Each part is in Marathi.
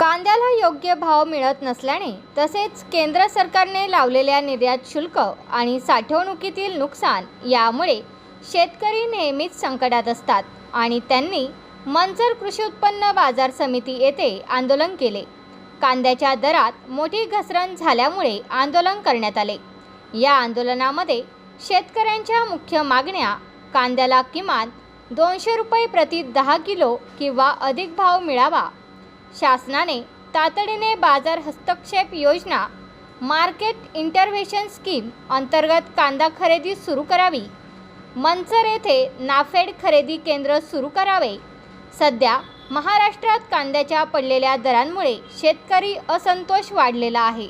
कांद्याला योग्य भाव मिळत नसल्याने तसेच केंद्र सरकारने लावलेल्या निर्यात शुल्क आणि साठवणुकीतील नुकसान यामुळे शेतकरी नेहमीच संकटात असतात आणि त्यांनी मंचर कृषी उत्पन्न बाजार समिती येथे आंदोलन केले. कांद्याच्या दरात मोठी घसरण झाल्यामुळे आंदोलन करण्यात आले. या आंदोलनामध्ये शेतकऱ्यांच्या मुख्य मागण्या कांद्याला किमान दोनशे रुपये प्रति दहा किलो किंवा अधिक भाव मिळावा शासनाने तातडीने बाजार हस्तक्षेप योजना मार्केट इंटरव्हेशन स्कीम अंतर्गत कांदा खरेदी सुरू करावी मंचर येथे नाफेड खरेदी केंद्र सुरू करावे. सध्या महाराष्ट्रात कांद्याच्या पडलेल्या दरांमुळे शेतकरी असंतोष वाढलेला आहे.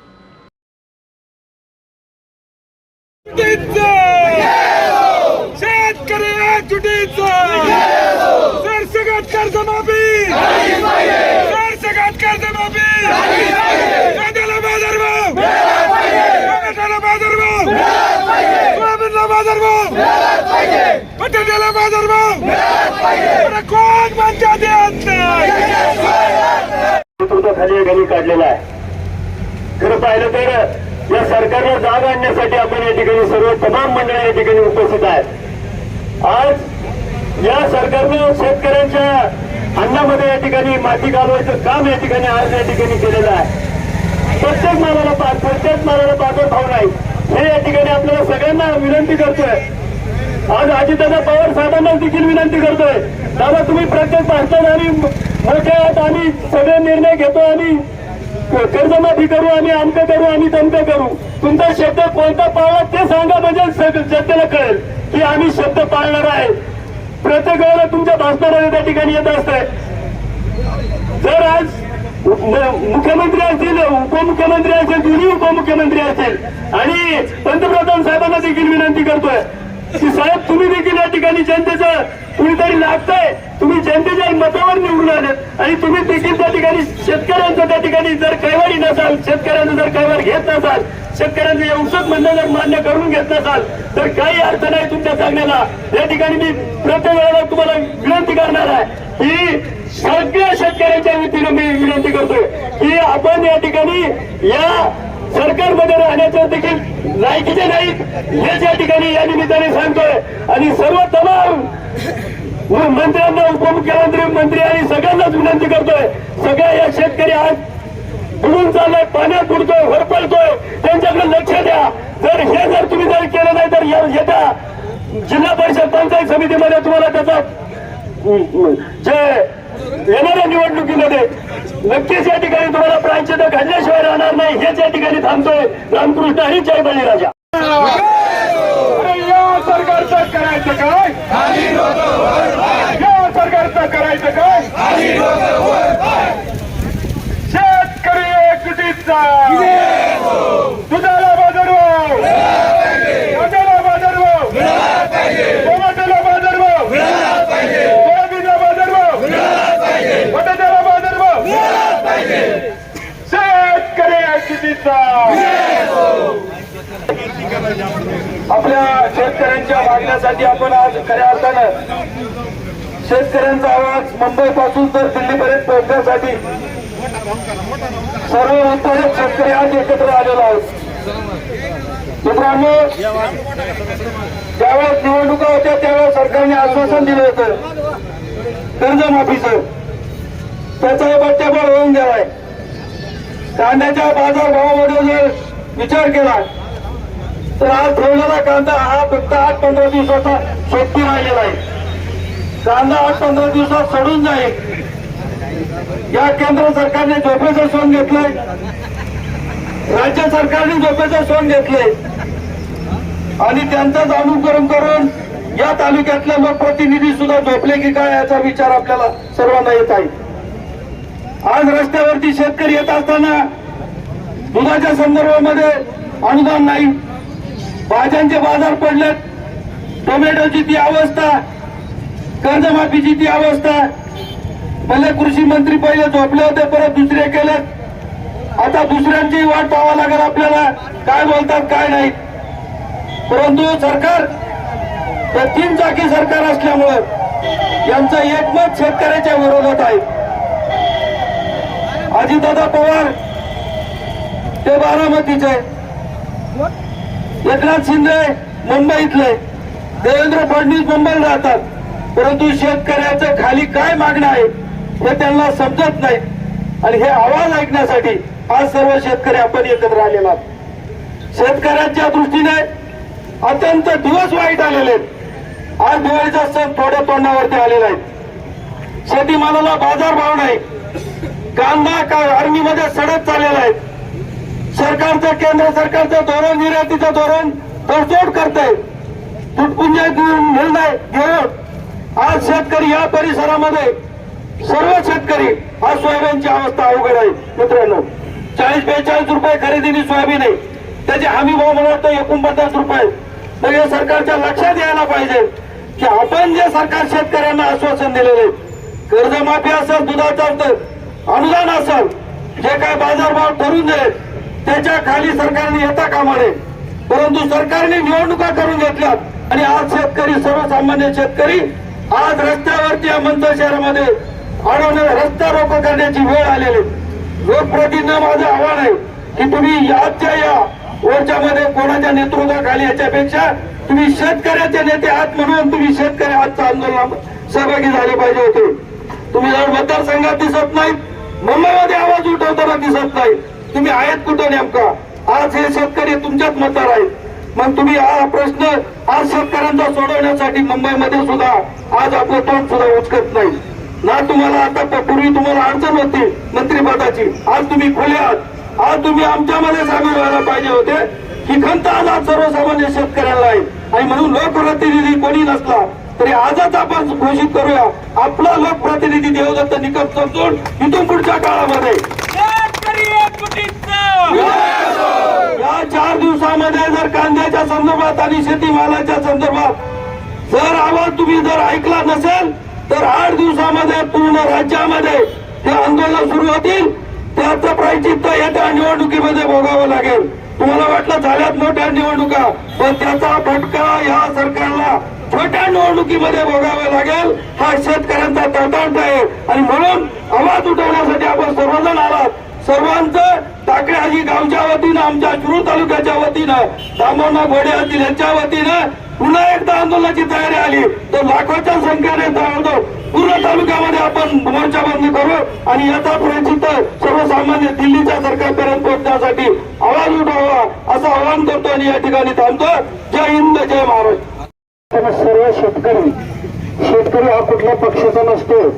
शेतकरी कर्जमाफी कांद्याला टोमॅटोला सोयाबीनला बटाट्याला कोण घरी काढलेला आहे. खरं पाहिलं तर या सरकारला जाग आणण्यासाठी आपण या ठिकाणी सर्व तमाम मंडळ या ठिकाणी उपस्थित आहेत. आज या सरकारनं अन्नामध्ये या ठिकाणी माती घालवायचं काम या ठिकाणी आज या ठिकाणी केलेलं आहे. प्रत्येक मालाला पाच प्रत्येक मालाला बाजार भाव नाही. हे या ठिकाणी आपल्याला सगळ्यांना विनंती करतोय. आज अजितदादा पवार साहेबांना देखील विनंती करतोय. दादा तुम्ही प्रत्येक भाषणात आणि मोठ्या आहात आम्ही सगळे निर्णय घेतो आणि कर्जमाफी करू आणि आमकं करू आणि तमकं करू. तुमचा शब्द कोणता पाळला ते सांगा म्हणजे जनतेला कळेल की आम्ही शब्द पाळणार आहे. प्रत्येक वेळेला तुमच्या भाषणामध्ये त्या ठिकाणी येत असतंय. जर आज मुख्यमंत्री असतील उपमुख्यमंत्री असेल दोन्ही उपमुख्यमंत्री असतील आणि पंतप्रधान साहेबांना देखील विनंती करतोय की साहेब तुम्ही देखील या ठिकाणी जनतेचं कुणीतरी लागतंय तुम्ही जनतेच्या मतावर निवडून आलेत आणि तुम्ही देखील त्या ठिकाणी शेतकऱ्यांचं त्या ठिकाणी जर कैवारी नसाल शेतकऱ्यांचं जर कैवार घेत नसाल शेतकऱ्यांचं औषध म्हणणं जर मान्य करून घेत नसाल तर काही अर्थ नाही तुमच्या सांगण्याला. या ठिकाणी मी प्रत्येक वेळेला तुम्हाला विनंती करणार आहे की सगळ्या शेतकऱ्यांच्या वतीनं मी विनंती करतोय की आपण या ठिकाणी या सरकारमध्ये राहण्याचं देखील लायकीचे नाहीत हेच या ठिकाणी या निमित्ताने सांगतोय. आणि सर्व तमाम मंत्र्यांना उपमुख्यमंत्री मंत्री आणि सगळ्यांनाच विनंती करतोय. सगळ्या या शेतकरी आज बुडून चाललाय पाण्यात बुडतोय होरपडतोय त्यांच्याकडे लक्ष द्या. जर हे जर तुम्ही जर केलं नाही तर या- येत्या जिल्हा परिषद पंचायत समितीमध्ये तुम्हाला त्याचा जे येणाऱ्या निवडणुकीमध्ये नक्कीच या ठिकाणी तुम्हाला प्रांचित घडल्याशिवाय राहणार नाही. हेच या ठिकाणी थांबतोय. रामकृष्ण आणि जय बळीराजा. या सरकारचं करायचं काय? या सरकारचं करायचं काय? शेतकरी एकजुटीचा दुधाला बाजारभाव कांद्याला बाजारभाव टोमॅटोला बाजारभाव सोयाबीनला बाजारभाव बटाट्याला बाजारभाव शेतकरी एकजुटीचा आपल्या करण्यासाठी आपण आज खऱ्या अर्थानं शेतकऱ्यांचा आवाज मुंबई पासून तर दिल्लीपर्यंत पोहोचण्यासाठी सर्व उत्पादक शेतकरी आज एकत्र आलेलो आहोत. मित्रांनो ज्यावेळेस निवडणुका होत्या त्यावेळेस सरकारने आश्वासन दिलं होतं कर्जमाफीचं. त्याचा हे बट्ट्याबळ होऊन गेलाय. कांद्याच्या बाजारभावामध्ये जर विचार केला तर आज ठेवलेला कांदा हा फक्त आठ पंधरा दिवसाचा सोपी राहिलेला आहे. कांदा आठ पंधरा दिवसात सडून जाईल. या केंद्र सरकारने झोपेचं सोन घेतलंय. राज्य सरकारने झोपेचं सोन घेतलंय. आणि त्यांचंच अनुकरण करून या तालुक्यातले लोकप्रतिनिधी सुद्धा झोपले की काय याचा विचार आपल्याला सर्वांना येत आहे. आज रस्त्यावरती शेतकरी येत असताना दुधाच्या संदर्भामध्ये अनुदान नाही. भाज्यांचे बाजार पडलेत. टोमॅटोची ती अवस्था कर्जमाफीची ती अवस्था. पहिले कृषी मंत्री पहिले झोपले होते परत दुसरे केलेत. आता दुसऱ्यांची वाट पाहावं लागेल आपल्याला. काय बोलतात काय नाही. परंतु सरकार हे तीन चाकी सरकार असल्यामुळं यांचं एकमत शेतकऱ्याच्या विरोधात आहे. अजितदादा पवार ते बारामतीचे. एकनाथ शिंदे मुंबईतले. देवेंद्र फडणवीस मुंबईला राहतात. परंतु शेतकऱ्याचं खाली काय मागणं आहे हे त्यांना समजत नाही. आणि हे आवाज ऐकण्यासाठी आज सर्व शेतकरी आपण एकत्र आलेला आहोत. शेतकऱ्यांच्या दृष्टीने अत्यंत दिवस वाईट आलेले आहेत. आज दिवाळीचा सण थोड्या तोंडावरती आलेला आहे. शेतीमालाला बाजार भाव नाही. कांदा का आर्मीमध्ये सडत चाललेला आहे. सरकारचं केंद्र सरकारचं धोरण निर्यातीचं धोरण तडजोड करते तुटपुंजा निर्णय घेऊन आज शेतकरी या परिसरामध्ये सर्व शेतकरी आज सोयाबीनची अवस्था अवघड आहे. मित्रांनो चाळीस बेचाळीस रुपये खरेदीने सोयाबीन आहे. त्याचे हमी भाव मला वाटतं एकोणपन्नास रुपये. मग हे सरकारच्या लक्षात यायला पाहिजे की आपण जे सरकार शेतकऱ्यांना आश्वासन दिलेले कर्जमाफी असेल दुधाचं असेल अनुदान असेल जे काय बाजारभाव ठरून दिले त्याच्याखाली सरकारने येता कामा नये परंतु सरकारने निवडणुका करून घेतल्यात. आणि आज शेतकरी सर्वसामान्य शेतकरी आज रस्त्यावरती या मंत्र शहरामध्ये अडवणे रस्ता रोको करण्याची वेळ आलेली. लोकप्रतिनिधी माझं आव्हान आहे की तुम्ही याच्या या मोर्चामध्ये कोणाच्या नेतृत्वाखाली याच्यापेक्षा तुम्ही शेतकऱ्याचे नेते आहात म्हणून तुम्ही शेतकरी आजच्या आंदोलनात सहभागी झाले पाहिजे होते. तुम्ही जर मतदारसंघात दिसत नाही मुंबईमध्ये आवाज उठवताना दिसत नाही तुम्ही आहेत कुठं नेमका? आज हे शेतकरी तुमच्याच मतदार आहेत. मग तुम्ही हा प्रश्न आज शेतकऱ्यांचा सोडवण्यासाठी मुंबईमध्ये सुद्धा आज आपलं तोंड सुद्धा उचकत नाही. ना तुम्हाला आता पूर्वी तुम्हाला अडचण होती मंत्रिपदाची. आज तुम्ही खुले आहात. आज तुम्ही आमच्यामध्ये सामील व्हायला पाहिजे होते. ही खंत आज आज सर्वसामान्य शेतकऱ्यांना आहे. आणि म्हणून लोकप्रतिनिधी कोणी नसला तरी आजच आपण घोषित करूया. आपला लोकप्रतिनिधी देवदत्त निकम समजून इथून पुढच्या काळामध्ये. या चार दिवसामध्ये जर कांद्याच्या संदर्भात आणि शेतीमालाच्या संदर्भात जर आवाज तुम्ही जर ऐकला नसेल तर आठ दिवसामध्ये पूर्ण राज्यामध्ये हे आंदोलन सुरू होतील. त्याचं प्रायचित्त येत्या निवडणुकीमध्ये भोगावं लागेल. तुम्हाला वाटलं झाल्यात मोठ्या निवडणुका पण त्याचा फटका या सरकारला छोट्या निवडणुकीमध्ये भोगावा लागेल. हा शेतकऱ्यांचा तळतळट आहे. आणि म्हणून आवाज उठवण्यासाठी आपण सर्वजण आलात. सर्वांचं टाकळ्याजी गावच्या वतीनं आमच्या शिरूर तालुक्याच्या वतीनं दामोना घोडे असतील यांच्या वतीनं पुन्हा एकदा आंदोलनाची तयारी आली. तर लाखोच्या संख्येने जवळजवळ पूर्ण तालुक्यामध्ये आपण मोर्चा करू आणि याचा प्रयत्न सर्वसामान्य दिल्लीच्या सरकारपर्यंत पोहोचण्यासाठी आवाज उठावा असं आवाहन करतो आणि या ठिकाणी थांबतो. जय हिंद जय महाराष्ट्र. सर्व शेतकरी शेतकरी हा कुठल्या पक्षाचा नसतो.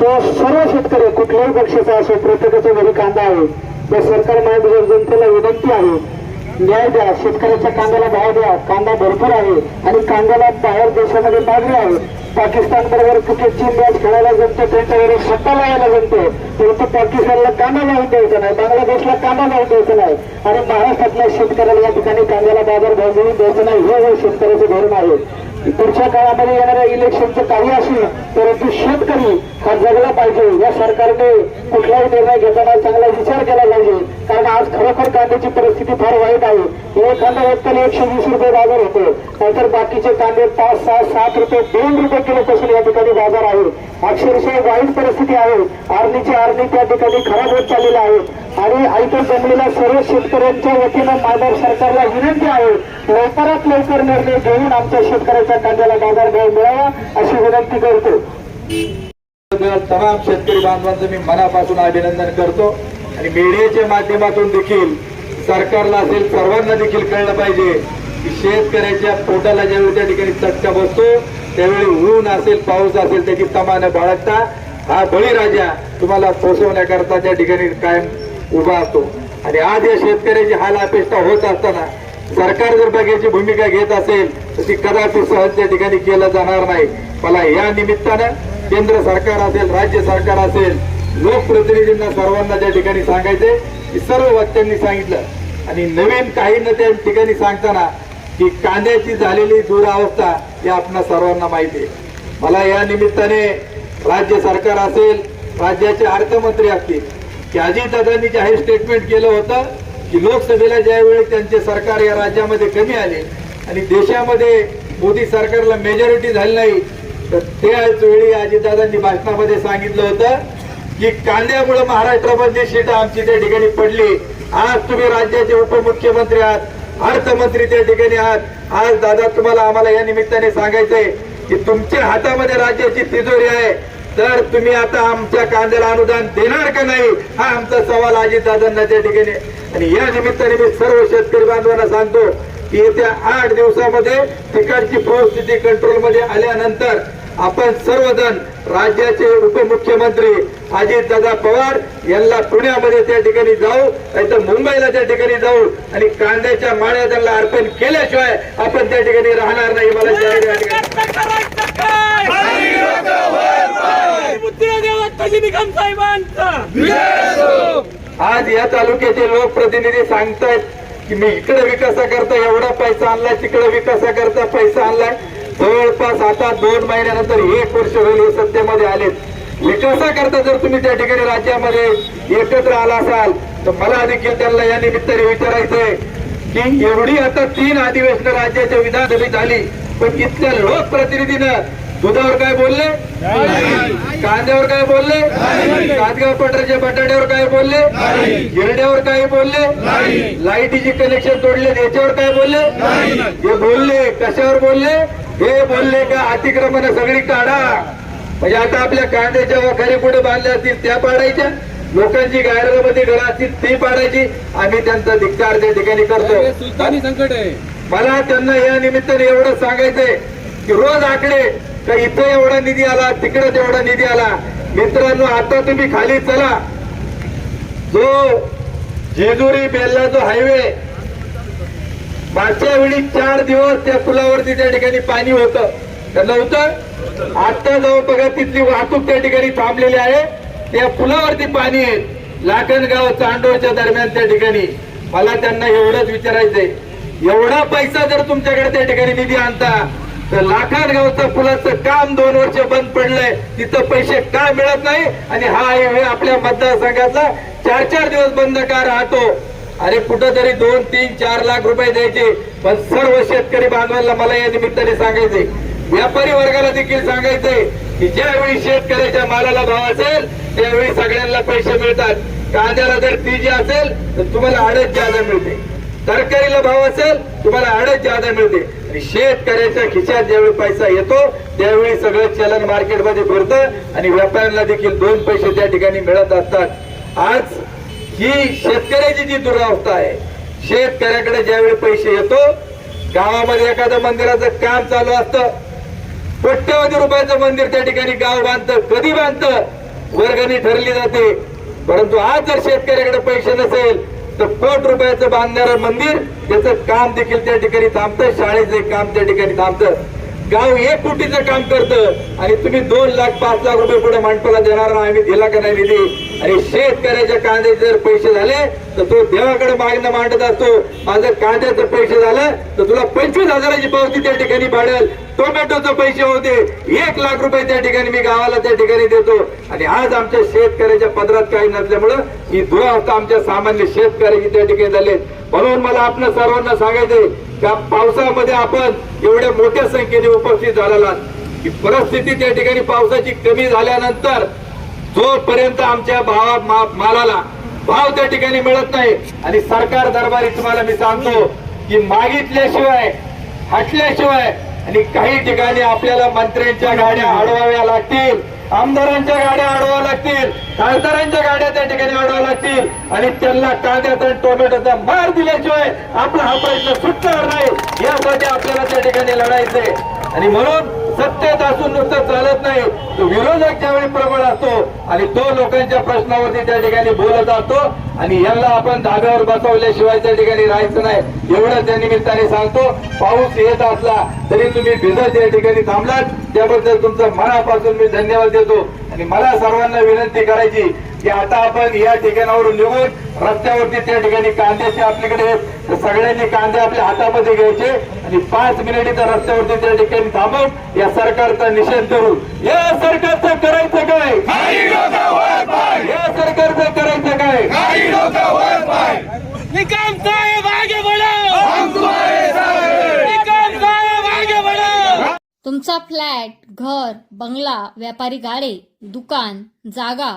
तो सर्व शेतकरी कुठल्याही पक्षाचा असो प्रत्येकाच्या घरी कांदा आहे या सरकार महाराष्ट्र जनतेला विनंती आहे. न्याय द्या शेतकऱ्याच्या कांद्याला भाव द्या कांदा भरपूर आहे आणि कांद्याला बाहेर देशामध्ये मागणी आहे. पाकिस्तान बरोबर क्रिकेटची मॅच खेळायला जमतो त्यांच्यावर सत्ता लावायला जमतो. परंतु पाकिस्तानला कांदा लावून द्यायचा नाही बांगलादेशला कांदा लावून द्यायचा नाही. आणि महाराष्ट्रातल्या शेतकऱ्याला या ठिकाणी कांद्याला बाजार भाव मिळून द्यायचा नाही. हे हे शेतकऱ्याचं धोरण आहे पुढच्या काळामध्ये येणाऱ्या इलेक्शनचं काही असेल परंतु शेतकरी हा जगला पाहिजे. या सरकारने कुठलाही निर्णय घेताना चांगला विचार केला पाहिजे. कारण आज खरोखर कांद्याची परिस्थिती फार वाईट आहे. एखादा व्यक्तीला एकशे वीस रुपये बाजार होतो. नाहीतर बाकीचे कांदे पाच सहा सात रुपये दोन रुपये किलो पासून या ठिकाणी बाजार आहे. अक्षरशः वाईट परिस्थिती आहे. आर्नीची आर्नी त्या ठिकाणी खराब होत चाललेला आहे. आणि ऐकून जमलेल्या सर्व शेतकऱ्यांच्या वतीनं माझ्या सरकारला विनंती आहे लवकरात लवकर निर्णय घेऊन आमच्या शेतकऱ्याच्या कांद्याला बाजारभाव मिळावा अशी विनंती करतो. तमाम शेतकरी बांधवांचं मी मनापासून अभिनंदन करतो आणि मीडियाच्या माध्यमातून देखील सरकारला असेल सर्वांना देखील कळलं पाहिजे की शेतकऱ्याच्या पोटाला ज्यावेळी त्या ठिकाणी चटका बसतो त्यावेळी ऊन असेल पाऊस असेल त्याची तमानं बाळगता. हा बळीराजा तुम्हाला पोसवण्याकरता त्या ठिकाणी कायम उभा असतो. आणि आज या शेतकऱ्याची हाल अपेक्षा होत असताना सरकार जर बघायची भूमिका घेत असेल तर ती कदाचित सहज त्या ठिकाणी केलं जाणार नाही. मला या निमित्तानं केंद्र सरकार असेल राज्य सरकार असेल लोकप्रतिनिधींना सर्वांना त्या ठिकाणी सांगायचे की सर्व वक्त्यांनी सांगितलं. आणि नवीन काही न त्या ठिकाणी सांगताना की कांद्याची झालेली दुरावस्था ही आपणा सर्वांना माहिती आहे. मला या निमित्ताने राज्य सरकार असेल राज्याचे अर्थमंत्री असतील की अजितदादांनी जाहीर स्टेटमेंट केलं होतं की लोकसभेला ज्यावेळी त्यांचे सरकार या राज्यामध्ये कमी आले आणि देशामध्ये मोदी सरकारला मेजॉरिटी झाली नाही तर त्याच वेळी अजितदादांनी भाषणामध्ये सांगितलं होतं की कांद्यामुळे महाराष्ट्रामध्ये सीट आमची त्या ठिकाणी पडली आज तुम्ही राज्याचे उपमुख्यमंत्री आहात अर्थमंत्री त्या ठिकाणी आहात आज दादा तुम्हाला आम्हाला या निमित्ताने सांगायचंय की तुमच्या हातामध्ये राज्याची तिजोरी आहे. तर तुम्ही आता आमच्या कांद्याला अनुदान देणार का नाही? हा आमचा सवाल अजितदादांना त्या ठिकाणी. आणि या निमित्ताने मी सर्व शेतकरी बांधवांना सांगतो की येत्या आठ दिवसामध्ये तिकडची परिस्थिती कंट्रोलमध्ये आल्यानंतर आपण सर्वजण राज्याचे उपमुख्यमंत्री अजितदादा पवार यांना पुण्यामध्ये त्या ठिकाणी जाऊ नाहीतर मुंबईला त्या ठिकाणी जाऊ आणि कांद्याच्या माळ्या त्यांना अर्पण केल्याशिवाय आपण त्या ठिकाणी राहणार नाही मला जाहीर या ठिकाणी आज या तालुक्याचे लोकप्रतिनिधी सांगतायत की मी इकडे विकासाकरता एवढा पैसा आणलाय तिकडे विकासाकरता पैसा आणलाय. जवळपास आता दोन महिन्यानंतर एक वर्ष होईल हे सत्तेमध्ये आलेत. विकासाकरता जर तुम्ही त्या ठिकाणी राज्यामध्ये एकत्र आला असाल तर मला देखील त्यांना या निमित्ताने विचारायचंय की एवढी आता तीन अधिवेशन राज्याच्या विधानसभेत झाली पण इथल्या लोकप्रतिनिधीनं दुधावर काय बोलले? कांद्यावर काय बोलले? कातगाव पटराच्या बटाट्यावर काय बोलले? गिरड्यावर काय बोलले? लाईटीचे कनेक्शन तोडले याच्यावर काय बोलले? हे बोलले कशावर बोलले? हे बोलले का अतिक्रमण सगळी काढा. म्हणजे आता आपल्या कांद्याच्या वखारी पुढे बांधल्या असतील त्या पाडायच्या. लोकांची गायरामध्ये घरं असतील ती पाडायची. आम्ही त्यांचा धिक्कार त्या ठिकाणी करतो. सुलतानी संकट आहे. मला त्यांना या निमित्ताने एवढं सांगायचंय की रोज आकडे का इथं एवढा निधी आला तिकडे तेवढा निधी आला? मित्रांनो आता तुम्ही खाली चला. जो जेजुरी बेल्ला जो हायवे मागच्या वेळी चार दिवस त्या पुलावरती त्या ठिकाणी पाणी होतं. तर नव्हतं? आता जाऊन बघा तिथली वाहतूक त्या ठिकाणी थांबलेली आहे. त्या पुलावरती पाणी आहे लाखनगाव चांडोळच्या दरम्यान त्या ठिकाणी. मला त्यांना एवढंच विचारायचंय. एवढा पैसा जर तुमच्याकडे त्या ठिकाणी निधी आणता तर लाखानगावचं पुलाचं काम दोन वर्ष बंद पडलंय. तिथं पैसे का मिळत नाही? आणि हा हायवे आपल्या मतदारसंघातला चार चार दिवस बंद का राहतो? अरे कुठंतरी दोन तीन चार लाख रुपये द्यायचे. पण सर्व शेतकरी बांधवांना मला या निमित्ताने सांगायचे व्यापारी वर्गाला देखील सांगायचंय की ज्यावेळी शेतकऱ्याच्या मालाला भाव असेल त्यावेळी सगळ्यांना पैसे मिळतात. कांद्याला जर तीजी असेल तर तुम्हाला अडच ज्यादा मिळते. तरकारीला भाव असेल तुम्हाला अडच ज्यादा मिळते आणि शेतकऱ्याच्या खिशात ज्यावेळी पैसा येतो त्यावेळी सगळं चलन मार्केटमध्ये फिरतं आणि व्यापाऱ्यांना देखील दोन पैसे त्या ठिकाणी मिळत असतात. आज ही शेतकऱ्याची जी दुरावस्था आहे शेतकऱ्याकडे ज्यावेळी पैसे येतो गावामध्ये एखादं मंदिराचं काम चालू असतं. कोट्यवधी रुपयाचं मंदिर त्या ठिकाणी गाव बांधतं कधी बांधतं वर्गणी ठरली जाते. परंतु आज जर शेतकऱ्याकडे पैसे नसेल तर कोट रुपयाचं बांधणारं मंदिर त्याचं काम देखील त्या ठिकाणी थांबतं शाळेचं काम त्या ठिकाणी थांबतं. गाव एक कोटीचं काम करतं आणि तुम्ही दोन लाख पाच लाख रुपये पुढे मांडपाला देणार ना आम्ही दिला का नाही निधी आणि शेतकऱ्याच्या कांद्याचे जर पैसे झाले तर तो देवाकडे मागणं मांडत असतो. माझं कांद्याचं पैसे झालं तर तुला पंचवीस हजाराची पावती त्या ठिकाणी पाडेल. टोमॅटोचे पैसे होते. एक लाख रुपये त्या ठिकाणी मी गावाला त्या ठिकाणी देतो. आणि आज आमच्या शेतकऱ्याच्या पदरात काही नसल्यामुळं ही दुरावस्था आमच्या सामान्य शेतकऱ्याची त्या ठिकाणी झाली म्हणून मला आपण सर्वांना सांगायचंय त्या पावसामध्ये आपण एवढ्या मोठ्या संख्येने उपस्थित झालेला की परिस्थिती त्या ठिकाणी पावसाची कमी झाल्यानंतर जोपर्यंत आमच्या भावा मा- मालाला भाव त्या ठिकाणी मिळत नाही आणि सरकार दरबारी तुम्हाला मी सांगतो की मागितल्याशिवाय हटल्याशिवाय आणि काही ठिकाणी आपल्याला मंत्र्यांच्या गाड्या अडवाव्या लागतील आमदारांच्या गाड्या अडवा लागतील खासदारांच्या गाड्या त्या ठिकाणी अडवा लागतील आणि त्यांना कांद्याचा आणि टोमॅटोचा मार दिल्याशिवाय आपला हा प्रश्न सुटणार नाही. यासाठी आपल्याला त्या ठिकाणी लढायचंय. आणि म्हणून सत्तेत असून नुसतं चालत नाही तो विरोधक ज्यावेळी प्रबळ असतो आणि तो लोकांच्या प्रश्नावरती त्या ठिकाणी बोलत असतो आणि यांना आपण धाब्यावर बसवल्याशिवाय त्या ठिकाणी राहायचं नाही. एवढं त्या निमित्ताने सांगतो. पाऊस येत असला तरी तुम्ही भिजत या ठिकाणी थांबलात. त्याबद्दल तुमचं मनापासून मी धन्यवाद देतो. आणि मला सर्वांना विनंती करायची की आता आपण या ठिकाणावरून निघून रस्त्यावरती त्या ठिकाणी कांद्याचे आपल्याकडे सगळ्यांनी कांदे आपल्या हातामध्ये घ्यायचे आणि पाच मिनिट इथं रस्त्यावरती त्या ठिकाणी थांबून या सरकारचा निषेध करू या सरकारचं करायचं काय? या सरकारचं करायचं काय? निकम साहेब आगे बढ़ो! हम तुम्हारे साथ निकम साहेब आगे बढ़ो! तुमचा फ्लॅट घर बंगला व्यापारी गाडे दुकान जागा